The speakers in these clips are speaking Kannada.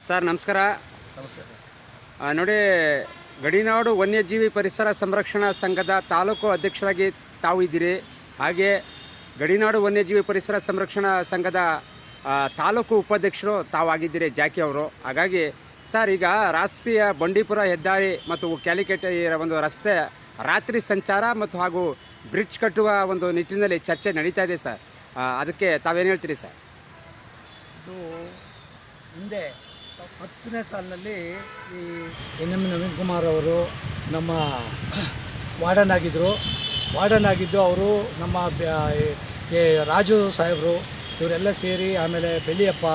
ಸರ್ ನಮಸ್ಕಾರ. ನಮಸ್ತೆ ಆ, ನೋಡಿ ಗಡಿನಾಡು ವನ್ಯಜೀವಿ ಪರಿಸರ ಸಂರಕ್ಷಣಾ ಸಂಘದ ತಾಲೂಕು ಅಧ್ಯಕ್ಷರಾಗಿ ತಾವು ಇದ್ದೀರಿ. ಹಾಗೆ ಗಡಿನಾಡು ವನ್ಯಜೀವಿ ಪರಿಸರ ಸಂರಕ್ಷಣಾ ಸಂಘದ ಆ, ತಾಲೂಕು ಉಪಾಧ್ಯಕ್ಷರು ತಾವಾಗಿದ್ದೀರಿ ಜಾಕಿ ಅವರು. ಹಾಗಾಗಿ ಸರ್ ಈಗ ರಾಷ್ಟ್ರೀಯ ಬಂಡೀಪುರ ಹೆದ್ದಾರಿ ಮತ್ತು ಕ್ಯಾಲಿಕೆಟ್ ಒಂದು ರಸ್ತೆ ರಾತ್ರಿ ಸಂಚಾರ ಮತ್ತು ಹಾಗೂ ಬ್ರಿಡ್ಜ್ ಕಟ್ಟುವ ಒಂದು ನಿಟ್ಟಿನಲ್ಲಿ ಚರ್ಚೆ ನಡೀತಾ ಇದೆ ಸರ್. ಆ, ಅದಕ್ಕೆ ತಾವೇನು ಹೇಳ್ತೀರಿ ಸರ್? ಇದು ಹಿಂದೆ ಹತ್ತನೇ ಸಾಲಿನಲ್ಲಿ ಈ ಎನ್ ಎಂ ನವೀನ್ ಕುಮಾರ್ ಅವರು ನಮ್ಮ ವಾರ್ಡನ್ ಆಗಿದ್ದರು ವಾರ್ಡನ್ ಆಗಿದ್ದು ಅವರು ನಮ್ಮ ಈ ರಾಜು ಸಾಹೇಬರು, ಇವರೆಲ್ಲ ಸೇರಿ ಆಮೇಲೆ ಬೆಳ್ಳಿಯಪ್ಪ,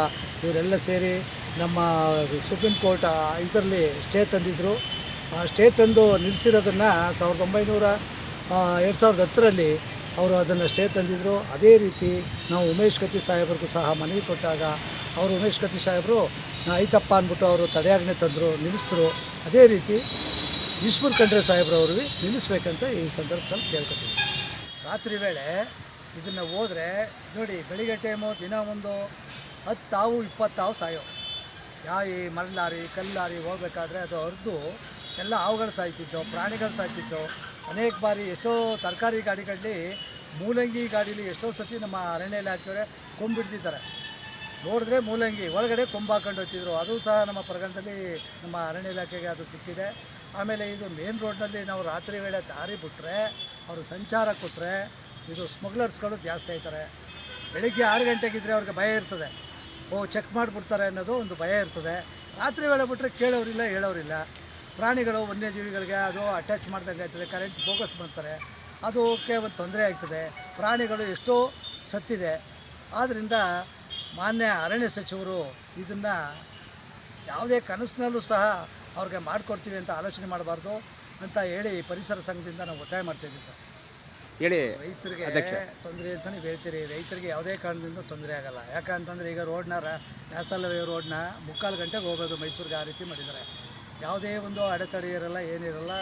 ಇವರೆಲ್ಲ ಸೇರಿ ನಮ್ಮ ಸುಪ್ರೀಂ ಕೋರ್ಟ್ ಇದರಲ್ಲಿ ಸ್ಟೇ ತಂದಿದ್ದರು ಆ ಸ್ಟೇ ತಂದು ನಿಲ್ಲಿಸಿರೋದನ್ನು ಸಾವಿರದ ಒಂಬೈನೂರ ಎರಡು ಸಾವಿರದ ಹತ್ತರಲ್ಲಿ ಅವರು ಅದನ್ನು ಸ್ಟೇ ತಂದಿದ್ದರು ಅದೇ ರೀತಿ ನಾವು ಉಮೇಶ್ ಕತ್ತಿ ಸಾಹೇಬ್ರಿಗೂ ಸಹ ಮನವಿ ಕೊಟ್ಟಾಗ, ಅವರು ಉಮೇಶ್ ಕತ್ತಿ ಸಾಹೇಬರು ನಾ ಐತಪ್ಪ ಅಂದ್ಬಿಟ್ಟು ಅವರು ತಡೆಯಾಜ್ಞೆ ತಂದರು, ನಿಲ್ಲಿಸಿದ್ರು. ಅದೇ ರೀತಿ ಈಶ್ವರ್ ಖಂಡ್ರೆ ಸಾಹೇಬ್ರವ್ರು ನಿಲ್ಲಿಸ್ಬೇಕಂತ ಈ ಸಂದರ್ಭದಲ್ಲಿ ಕೇಳ್ಕೊತೀವಿ. ರಾತ್ರಿ ವೇಳೆ ಇದನ್ನು ಹೋದರೆ, ನೋಡಿ ಬೆಳಿಗ್ಗೆ ಟೈಮು ದಿನ ಒಂದು ಹತ್ತು ತಾವು ಇಪ್ಪತ್ತು ತಾವು ಸಾಯೋ. ಯಾ ಈ ಮರಳಾರಿ, ಕಲ್ಲಾರಿ ಹೋಗ್ಬೇಕಾದ್ರೆ ಅದು ಹರಿದು ಎಲ್ಲ ಹಾವುಗಳು ಸಾಯ್ತಿದ್ದವು ಪ್ರಾಣಿಗಳು ಸಾಯ್ತಿದ್ದವು ಅನೇಕ ಬಾರಿ ಎಷ್ಟೋ ತರಕಾರಿ ಗಾಡಿಗಳಲ್ಲಿ, ಮೂಲಂಗಿ ಗಾಡೀಲಿ ಎಷ್ಟೋ ಸತಿ ನಮ್ಮ ಅರಣ್ಯ ಇಲಾಖೆಯವರೇ ಕೊಂಬಿಡ್ತಿದ್ದಾರೆ. ನೋಡಿದ್ರೆ ಮೂಲಂಗಿ, ಒಳಗಡೆ ಕೊಂಬು ಹಾಕೊಂಡು ಹೋಗ್ತಿದ್ರು ಅದು ಸಹ ನಮ್ಮ ಪ್ರಗಣದಲ್ಲಿ ನಮ್ಮ ಅರಣ್ಯ ಇಲಾಖೆಗೆ ಅದು ಸಿಕ್ಕಿದೆ. ಆಮೇಲೆ ಇದು ಮೇನ್ ರೋಡ್ನಲ್ಲಿ ನಾವು ರಾತ್ರಿ ವೇಳೆ ದಾರಿ ಬಿಟ್ಟರೆ ಅವರು ಸಂಚಾರ ಕೊಟ್ಟರೆ ಇದು ಸ್ಮಗ್ಲರ್ಸ್ಗಳು ಜಾಸ್ತಿ ಆಯ್ತಾರೆ. ಬೆಳಿಗ್ಗೆ ಆರು ಗಂಟೆಗಿದ್ರೆ ಅವ್ರಿಗೆ ಭಯ ಇರ್ತದೆ. ಓ ಚೆಕ್ ಮಾಡಿಬಿಡ್ತಾರೆ ಅನ್ನೋದು ಒಂದು ಭಯ ಇರ್ತದೆ. ರಾತ್ರಿ ವೇಳೆ ಬಿಟ್ಟರೆ ಕೇಳೋರಿಲ್ಲ, ಹೇಳೋರಿಲ್ಲ. ಪ್ರಾಣಿಗಳು, ವನ್ಯಜೀವಿಗಳಿಗೆ ಅದು ಅಟ್ಯಾಚ್ ಮಾಡ್ದಂಗೆ ಆಗ್ತದೆ ಕರೆಂಟ್ ಫೋಕಸ್ ಮಾಡ್ತಾರೆ. ಅದಕ್ಕೆ ಒಂದು ತೊಂದರೆ ಆಗ್ತದೆ. ಪ್ರಾಣಿಗಳು ಎಷ್ಟೋ ಸತ್ತಿದೆ. ಆದ್ದರಿಂದ ಮಾನ್ಯ ಅರಣ್ಯ ಸಚಿವರು ಇದನ್ನು ಯಾವುದೇ ಕನಸಿನಲ್ಲೂ ಸಹ ಅವ್ರಿಗೆ ಮಾಡಿಕೊಡ್ತೀವಿ ಅಂತ ಆಲೋಚನೆ ಮಾಡಬಾರ್ದು ಅಂತ ಹೇಳಿ ಪರಿಸರ ಸಂಘದಿಂದ ನಾವು ಒತ್ತಾಯ ಮಾಡ್ತಾಯಿದ್ದೀವಿ ಸರ್. ಹೇಳಿ ರೈತರಿಗೆ. ತೊಂದರೆ ಅಂತಲೇ ನೀವು ಹೇಳ್ತೀರಿ. ರೈತರಿಗೆ ಯಾವುದೇ ಕಾರಣದಿಂದ ತೊಂದರೆ ಆಗಲ್ಲ. ಯಾಕಂತಂದರೆ ಈಗ ರೋಡ್ನ ನ್ಯಾಷನಲ್ ವೇ ರೋಡ್ನ ಮುಕ್ಕಾಲು ಗಂಟೆಗೆ ಹೋಗೋದು ಮೈಸೂರಿಗೆ ಆ ರೀತಿ ಮಾಡಿದ್ದಾರೆ. ಯಾವುದೇ ಒಂದು ಅಡೆತಡೆ ಇರಲ್ಲ ಏನಿರಲ್ಲ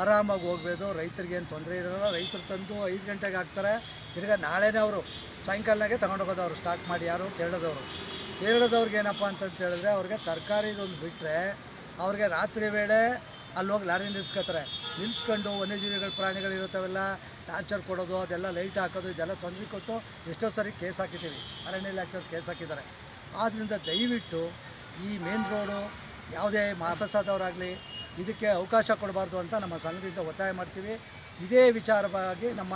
ಆರಾಮಾಗಿ ಹೋಗ್ಬೋದು. ರೈತರಿಗೆ ಏನು ತೊಂದರೆ ಇರಲ್ಲ. ರೈತರು ತಂದು ಐದು ಗಂಟೆಗೆ ಹಾಕ್ತಾರೆ. ತಿರ್ಗಾ ನಾಳೆನೇ ಅವರು ಸಾಯಂಕಾಲನಾಗೆ ತಗೊಂಡೋಗೋದು ಅವರು ಸ್ಟಾಕ್ ಮಾಡಿ ಯಾರು ಕೇರಳದವರು ಕೇರಳದವ್ರಿಗೆ ಏನಪ್ಪ ಅಂತಂತ ಹೇಳಿದ್ರೆ ಅವ್ರಿಗೆ ತರಕಾರಿದೊಂದು ಬಿಟ್ಟರೆ ಅವ್ರಿಗೆ ರಾತ್ರಿ ವೇಳೆ ಅಲ್ಲಿ ಹೋಗಿ ಲಾರಿ ನಿಲ್ಲಿಸ್ಕೋತಾರೆ ನಿಲ್ಸ್ಕೊಂಡು ವನ್ಯಜೀವಿಗಳ ಪ್ರಾಣಿಗಳು ಇರುತ್ತವೆಲ್ಲ ಟಾರ್ಚರ್ ಕೊಡೋದು, ಅದೆಲ್ಲ ಲೈಟ್ ಹಾಕೋದು, ಇದೆಲ್ಲ ತೊಂದರೆ ಕೊಟ್ಟು ಎಷ್ಟೋ ಸರಿ ಕೇಸ್ ಹಾಕಿದ್ದೀವಿ. ಅರಣ್ಯ ಇಲಾಖೆಯವ್ರು ಕೇಸ್ ಹಾಕಿದ್ದಾರೆ. ಆದ್ದರಿಂದ ದಯವಿಟ್ಟು ಈ ಮೇನ್ ರೋಡು ಯಾವುದೇ ಮಹಾಪ್ರಸಾದವರಾಗಲಿ ಇದಕ್ಕೆ ಅವಕಾಶ ಕೊಡಬಾರ್ದು ಅಂತ ನಮ್ಮ ಸಂಘದಿಂದ ಒತ್ತಾಯ ಮಾಡ್ತೀವಿ. ಇದೇ ವಿಚಾರವಾಗಿ ನಮ್ಮ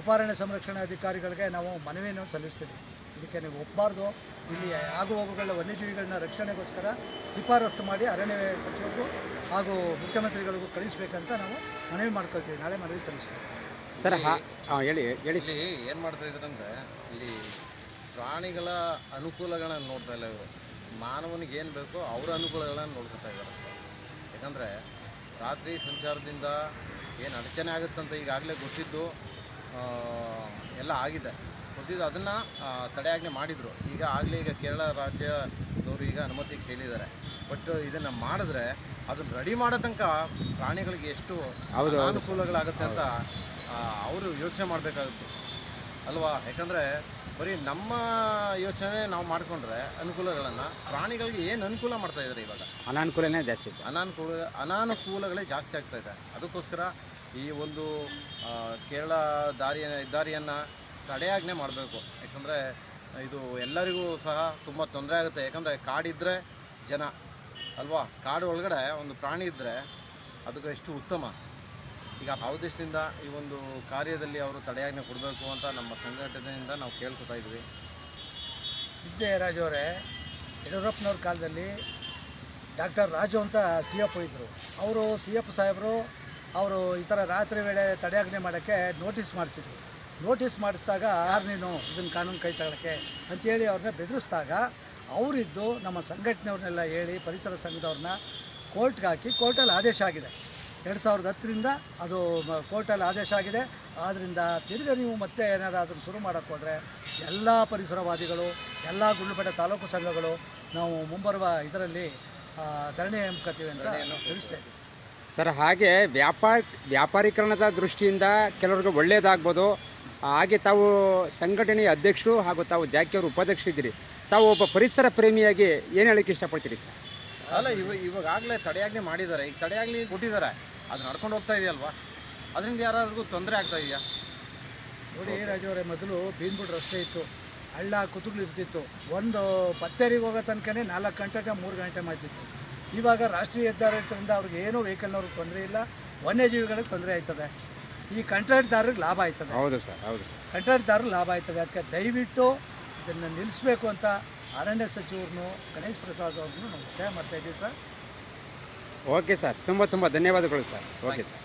ಉಪಾರಣ್ಯ ಸಂರಕ್ಷಣಾ ಅಧಿಕಾರಿಗಳಿಗೆ ನಾವು ಮನವಿಯನ್ನು ಸಲ್ಲಿಸ್ತೀವಿ. ಇದಕ್ಕೆ ನೀವು ಒಪ್ಪಬಾರ್ದು ಇಲ್ಲಿ ಆಗು ಹೋಗುಗಳ ವನ್ಯಜೀವಿಗಳನ್ನ ರಕ್ಷಣೆಗೋಸ್ಕರ ಶಿಫಾರಸ್ತು ಮಾಡಿ ಅರಣ್ಯ ಸಚಿವರಿಗೂ ಹಾಗೂ ಮುಖ್ಯಮಂತ್ರಿಗಳಿಗೂ ಕಳಿಸಬೇಕಂತ ನಾವು ಮನವಿ ಮಾಡ್ಕೊಳ್ತೀವಿ. ನಾಳೆ ಮನವಿ ಸಲ್ಲಿಸ್ತೀವಿ. ಸರ್ ಹಾ ಹಾಂ ಹೇಳಿ ಹೇಳಿ ಸರ್. ಏನು ಮಾಡ್ತಾ ಇದ್ರಂದ್ರೆ ಇಲ್ಲಿ ಪ್ರಾಣಿಗಳ ಅನುಕೂಲಗಳನ್ನ ನೋಡ್ತಾ ಇಲ್ಲ ಇವರು. ಮಾನವನಿಗೆ ಏನು ಬೇಕೋ ಅವರ ಅನುಕೂಲಗಳನ್ನ ನೋಡ್ಕೊತಾ ಇದ್ದಾರೆ ಸರ್. ಯಾಕಂದರೆ ರಾತ್ರಿ ಸಂಚಾರದಿಂದ ಏನು ಅಡಚಣೆ ಆಗುತ್ತಂತ ಈಗಾಗಲೇ ಗೊತ್ತಿದ್ದು ಎಲ್ಲ ಆಗಿದೆ. ಗೊತ್ತಿದ್ದು ಅದನ್ನು ತಡೆಯಾಜ್ಞೆ ಮಾಡಿದರು. ಈಗ ಆಗಲೇ ಈಗ ಕೇರಳ ರಾಜ್ಯದವರು ಈಗ ಅನುಮತಿ ಕೇಳಿದ್ದಾರೆ. ಬಟ್ ಇದನ್ನು ಮಾಡಿದ್ರೆ ಅದನ್ನು ರೆಡಿ ಮಾಡೋ ತನಕ ಪ್ರಾಣಿಗಳಿಗೆ ಎಷ್ಟು. ಅನುಕೂಲಗಳಾಗುತ್ತೆ ಅಂತ ಅವರು ಯೋಚನೆ ಮಾಡಬೇಕಾಗುತ್ತೆ. ಅಲ್ವಾ? ಯಾಕಂದರೆ ಬರೀ ನಮ್ಮ ಯೋಚನೆ ನಾವು ಮಾಡಿಕೊಂಡ್ರೆ ಅನುಕೂಲಗಳನ್ನು ಪ್ರಾಣಿಗಳಿಗೆ ಏನು ಅನುಕೂಲ ಮಾಡ್ತಾ ಇದ್ದಾರೆ ಇವಾಗ? ಅನಾನುಕೂಲನೇ ಜಾಸ್ತಿ ಅನಾನುಕೂಲ ಅನಾನುಕೂಲಗಳೇ ಜಾಸ್ತಿ ಆಗ್ತಾ ಇದೆ. ಅದಕ್ಕೋಸ್ಕರ ಈ ಒಂದು ಕೇರಳ ದಾರಿಯ, ದಾರಿಯನ್ನು ತಡೆಯಾಜ್ಞೆ ಮಾಡಬೇಕು. ಯಾಕಂದರೆ ಇದು ಎಲ್ಲರಿಗೂ ಸಹ ತುಂಬ ತೊಂದರೆ ಆಗುತ್ತೆ. ಯಾಕಂದರೆ ಕಾಡಿದ್ದರೆ ಜನ, ಅಲ್ವಾ? ಕಾಡು ಒಳಗಡೆ ಒಂದು ಪ್ರಾಣಿ ಇದ್ದರೆ ಅದಕ್ಕೆ ಎಷ್ಟು ಉತ್ತಮ. ಈಗ ಆ ಉದ್ದೇಶದಿಂದ ಈ ಒಂದು ಕಾರ್ಯದಲ್ಲಿ ಅವರು ತಡೆಯಾಜ್ಞೆ ಕೊಡಬೇಕು ಅಂತ ನಮ್ಮ ಸಂಘಟನೆಯಿಂದ ನಾವು ಕೇಳ್ಕೊತಾ ಇದ್ವಿ. ವಿಜಯರಾಜ್ ರಾಜು ಅವರೇ, ಯಡಿಯೂರಪ್ಪನವ್ರ ಕಾಲದಲ್ಲಿ ಡಾಕ್ಟರ್ ರಾಜು ಅಂತ ಸಿ ಎಫ್ ಇದ್ದರು ಅವರು ಸಿ ಎಫ್ ಸಾಹೇಬರು ಅವರು ಈ ಥರ ರಾತ್ರಿ ವೇಳೆ ತಡೆಯಾಜ್ಞೆ ಮಾಡೋಕ್ಕೆ ನೋಟಿಸ್ ಮಾಡಿಸಿದ್ರು. ನೋಟಿಸ್ ಮಾಡಿಸಿದಾಗ ಯಾರು ನೀನು ಇದನ್ನು ಕಾನೂನು ಕೈ ತಗೊಳಕ್ಕೆ? ಅಂತೇಳಿ ಅವ್ರನ್ನ ಬೆದರಿಸಿದಾಗ ಅವರಿದ್ದು ನಮ್ಮ ಸಂಘಟನೆಯವ್ರನ್ನೆಲ್ಲ ಹೇಳಿ ಪರಿಸರ ಸಂಘದವ್ರನ್ನ ಕೋರ್ಟ್ಗೆ ಹಾಕಿ ಕೋರ್ಟಲ್ಲಿ ಆದೇಶ ಆಗಿದೆ. ಎರಡು ಸಾವಿರದ ಹತ್ತರಿಂದ ಅದು ಕೋರ್ಟಲ್ಲಿ ಆದೇಶ ಆಗಿದೆ. ಆದ್ದರಿಂದ ತಿರ್ಗಿ ನೀವು ಮತ್ತೆ ಏನಾರು ಅದನ್ನು ಶುರು ಮಾಡೋಕ್ಕೆ ಹೋದರೆ ಎಲ್ಲ ಪರಿಸರವಾದಿಗಳು ಎಲ್ಲ ಗುಂಡ್ಲುಪೇಟೆ ತಾಲೂಕು ಸಂಘಗಳು ನಾವು ಮುಂಬರುವ ಇದರಲ್ಲಿ ಧರಣಿ ಹಮ್ಮಿಕೊತೀವಿ ಅಂತ ತಿಳಿಸ್ತಾ ಇದ್ದೀವಿ. ಸರ್ ಹಾಗೆ ವ್ಯಾಪಾರ ವ್ಯಾಪಾರೀಕರಣದ ದೃಷ್ಟಿಯಿಂದ ಕೆಲವ್ರಿಗೆ ಒಳ್ಳೆಯದಾಗ್ಬೋದು ಹಾಗೆ ತಾವು ಸಂಘಟನೆಯ ಅಧ್ಯಕ್ಷರು ಹಾಗೂ ತಾವು ಜಾಕಿಯವರು ಉಪಾಧ್ಯಕ್ಷರಿದ್ದೀರಿ ತಾವು ಒಬ್ಬ ಪರಿಸರ ಪ್ರೇಮಿಯಾಗಿ ಏನು ಹೇಳಕ್ಕೆ ಇಷ್ಟಪಡ್ತೀರಿ ಸರ್? ಅಲ್ಲ ಇವಾಗ ಇವಾಗಲೇ ತಡೆಯಾಗಲೇ ಮಾಡಿದ್ದಾರೆ. ಈಗ ತಡೆಯಾಗಲಿ ಕೊಟ್ಟಿದ್ದಾರೆ. ಅದು ನಡ್ಕೊಂಡು ಹೋಗ್ತಾ ಇದೆಯಲ್ವಾ? ಅದರಿಂದ ಯಾರಾದ್ರಿಗೂ ತೊಂದರೆ ಆಗ್ತಾ ಇದೆಯಾ? ನೋಡಿ ರಾಜವರೇ ಮೊದಲು ಬೀನ್ಬುಡ್ ರಸ್ತೆ ಇತ್ತು. ಹಳ್ಳ ಕುತುಗ್ಲು ಇರ್ತಿತ್ತು. ಒಂದು ಬತ್ತೇರಿಗೆ ಹೋಗೋ ತನಕನೇ ನಾಲ್ಕು ಗಂಟೆ ಮೂರು ಗಂಟೆ ಮಾಡ್ತಿತ್ತು. ಇವಾಗ ರಾಷ್ಟ್ರೀಯ ಹೆದ್ದಾರಿ ಇರೋದ್ರಿಂದ ಅವ್ರಿಗೆ ಏನೂ ವೆಹಿಕಲ್ನವ್ರಿಗೆ ತೊಂದರೆ ಇಲ್ಲ ವನ್ಯಜೀವಿಗಳಿಗೆ ತೊಂದರೆ ಆಯ್ತದೆ. ಈ ಕಂಟ್ರಾಕ್ಟ್ದಾರಿಗೆ ಲಾಭ ಆಯ್ತದೆ. ಹೌದು ಸರ್ ಹೌದು ಸರ್. ಕಂಟ್ರಾಕ್ಟ್ದಾರರಿಗೆ ಲಾಭ ಆಯ್ತದೆ. ಅದಕ್ಕೆ ದಯವಿಟ್ಟು ಇದನ್ನು ನಿಲ್ಲಿಸಬೇಕು ಅಂತ ಅರಣ್ಯ ಸಚಿವರನ್ನು ಗಣೇಶ್ ಪ್ರಸಾದ್ ಅವ್ರನ್ನು ನಾವು ಒತ್ತಾಯ ಮಾಡ್ತಾ ಇದ್ದೀವಿ ಸರ್. ಓಕೆ ಸರ್ ತುಂಬ ತುಂಬ ಧನ್ಯವಾದಗಳು ಸರ್. Okay sir.